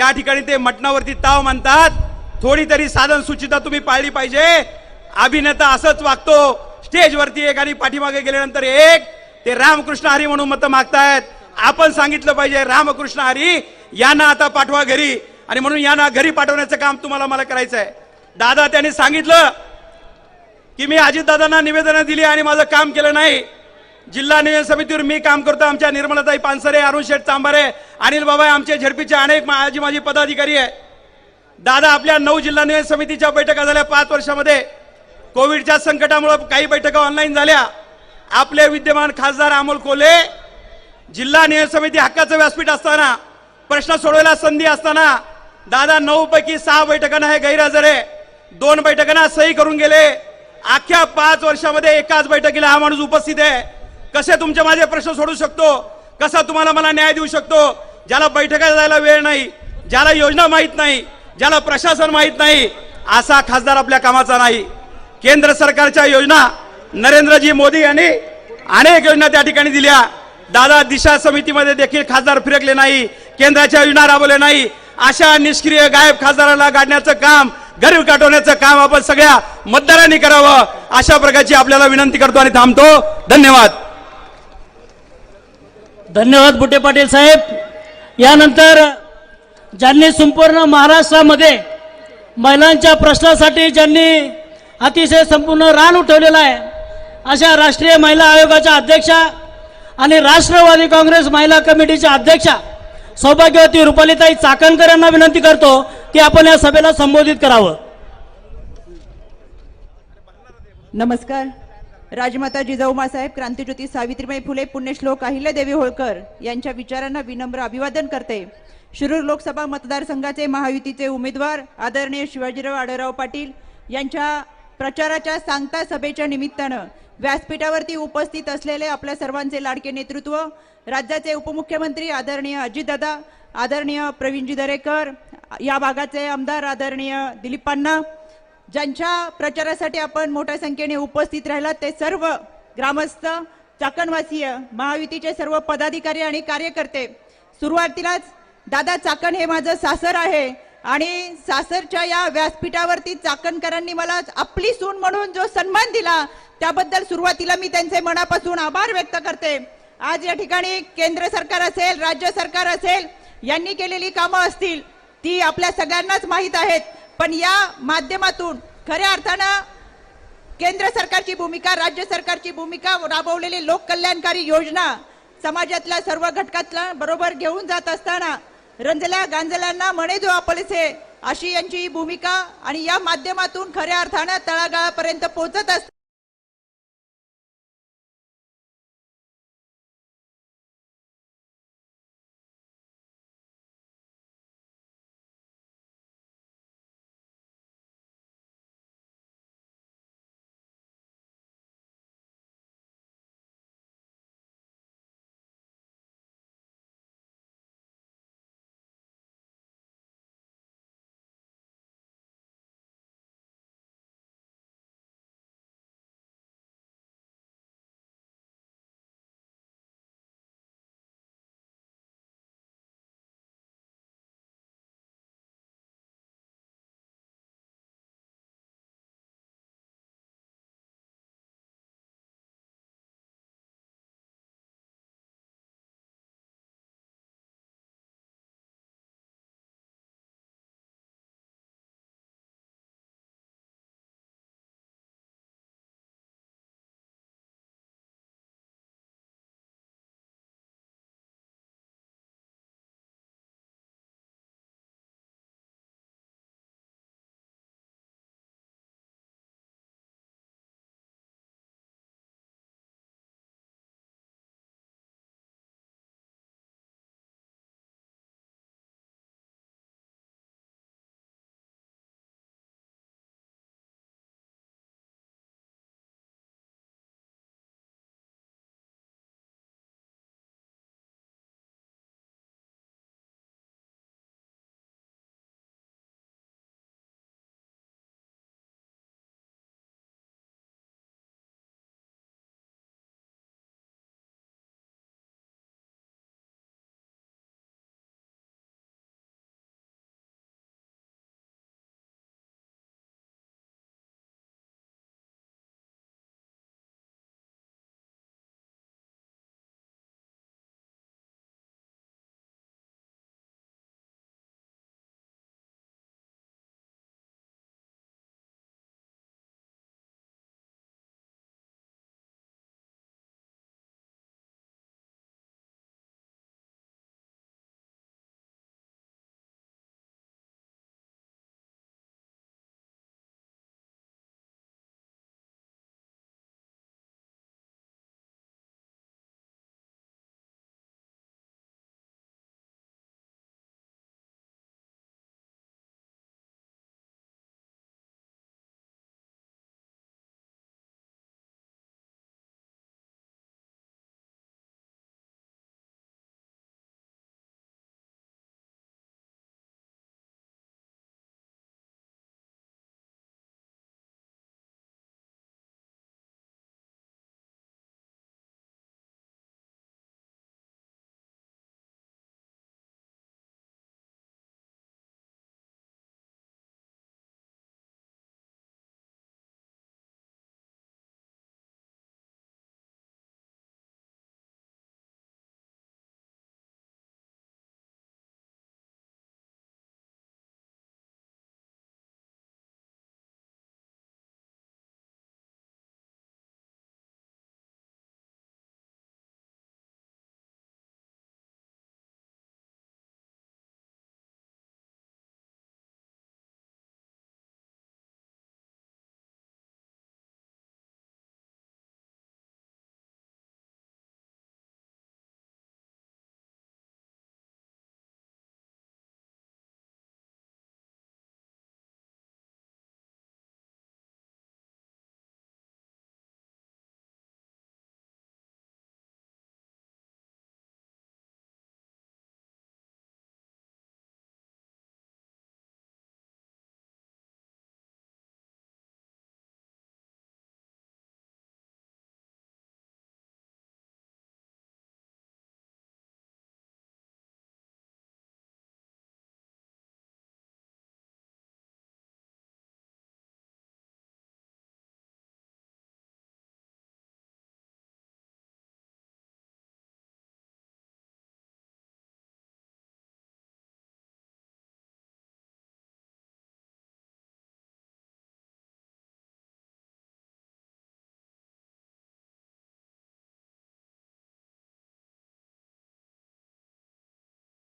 त्या ठिकाणी ते मटणावरती ताव म्हणतात थोडी तरी साधन सुचिता तुम्ही पाळली पाहिजे. अभिनेता असंच वागतो. स्टेजवरती एक आणि पाठीमागे गेल्यानंतर एक. ते रामकृष्ण हरी म्हणून मतं मागतायत. आपण सांगितलं पाहिजे रामकृष्ण हरी यांना आता पाठवा घरी. आणि म्हणून यांना घरी पाठवण्याचं काम तुम्हाला मला करायचं आहे दादा त्यांनी सांगितलं की मी अजितदादांना निवेदनं दिली आणि माझं काम केलं नाही. जिल्हा नियोजन समितीवर मी काम करतो. आमच्या निर्मलाताई पानसरे अरुण शेठ चांबारे अनिल बाबा आमचे झडपीचे अनेक माझी माझी पदाधिकारी आहे दादा आपल्या नऊ जिल्हा नियोजन समितीच्या बैठका झाल्या पाच वर्षामध्ये. कोविडच्या संकटामुळे काही बैठका ऑनलाईन झाल्या. आपले विद्यमान खासदार अमोल कोले जिल्हा नियोजन समिती हक्काचं व्यासपीठ असताना प्रश्न सोडवायला संधी असताना दादा नऊ पैकी सहा बैठकांना हे गैरहजर आहे. दोन बैठकांना सही करून गेले. अख्ख्या पाच वर्षामध्ये एकाच बैठकीला हा माणूस उपस्थित आहे. कसे तुमचे माझे प्रश्न सोडू शकतो? कसा तुम्हाला मला न्याय देऊ शकतो? ज्याला बैठका जायला वेळ नाही ज्याला योजना माहीत नाही ज्याला प्रशासन माहीत नाही असा खासदार आपल्या कामाचा नाही. केंद्र सरकारच्या योजना नरेंद्रजी मोदी यांनी अनेक योजना त्या ठिकाणी दिल्या. दादा दिशा समितीमध्ये देखील खासदार फिरकले नाही केंद्राच्या योजना राबवल्या नाही. अशा निष्क्रिय गायब खासदाराला गाडण्याचं काम गरीब काटवण्याचं काम आपण सगळ्या मतदारांनी करावं अशा प्रकारची आपल्याला विनंती करतो आणि थांबतो. धन्यवाद. धन्यवाद बुटे पाटील साहेब. यानंतर ज्यांनी संपूर्ण महाराष्ट्रामध्ये महिलांच्या प्रश्नासाठी ज्यांनी अतिशय संपूर्ण रान उठवलेलं आहे अशा राष्ट्रीय महिला आयोगाच्या अध्यक्षा आणि राष्ट्रवादी काँग्रेस महिला कमिटीच्या अध्यक्षा सौभाग्यवती रुपालीताई चाकणकर यांना विनंती करतो की आपण या सभेला संबोधित करावं. नमस्कार. राजमाता जिजाऊमासाहेब क्रांतीज्योती सावित्रीबाई फुले पुण्यश्लोक अहिल्यादेवी होळकर यांच्या विचारांना विनम्र अभिवादन करते. शिरूर लोकसभा मतदारसंघाचे महायुतीचे उमेदवार आदरणीय शिवाजीराव आढळराव पाटील यांच्या प्रचाराच्या सांगता सभेच्या निमित्तानं व्यासपीठावरती उपस्थित असलेले आपल्या सर्वांचे लाडके नेतृत्व राज्याचे उपमुख्यमंत्री आदरणीय अजितदादा आदरणीय प्रवीणजी दरेकर या भागाचे आमदार आदरणीय दिलीपांना ज्यांच्या प्रचारासाठी आपण मोठ्या संख्येने उपस्थित राहिलात ते सर्व ग्रामस्थ चाकणवासीय महायुतीचे सर्व पदाधिकारी आणि कार्यकर्ते सुरुवातीलाच दादा चाकण हे माझं सासर आहे आणि सासरच्या या व्यासपीठावरती चाकणकरांनी मला आपली सून म्हणून जो सन्मान दिला त्याबद्दल सुरुवातीला मी त्यांचे मनापासून आभार व्यक्त करते. आज या ठिकाणी केंद्र सरकार असेल राज्य सरकार असेल यांनी केलेली कामं असतील ती आपल्या सगळ्यांनाच माहीत आहेत. पण या माध्यमातून खऱ्या अर्थानं केंद्र सरकारची भूमिका राज्य सरकारची भूमिका राबवलेली लोककल्याणकारी योजना समाजातल्या सर्व घटकातल्या बरोबर घेऊन जात असताना रंजल्या गांजल्यांना म्हणे जो आपलसे अशी यांची भूमिका आणि या माध्यमातून खऱ्या अर्थानं तळागाळापर्यंत पोहोचत असते.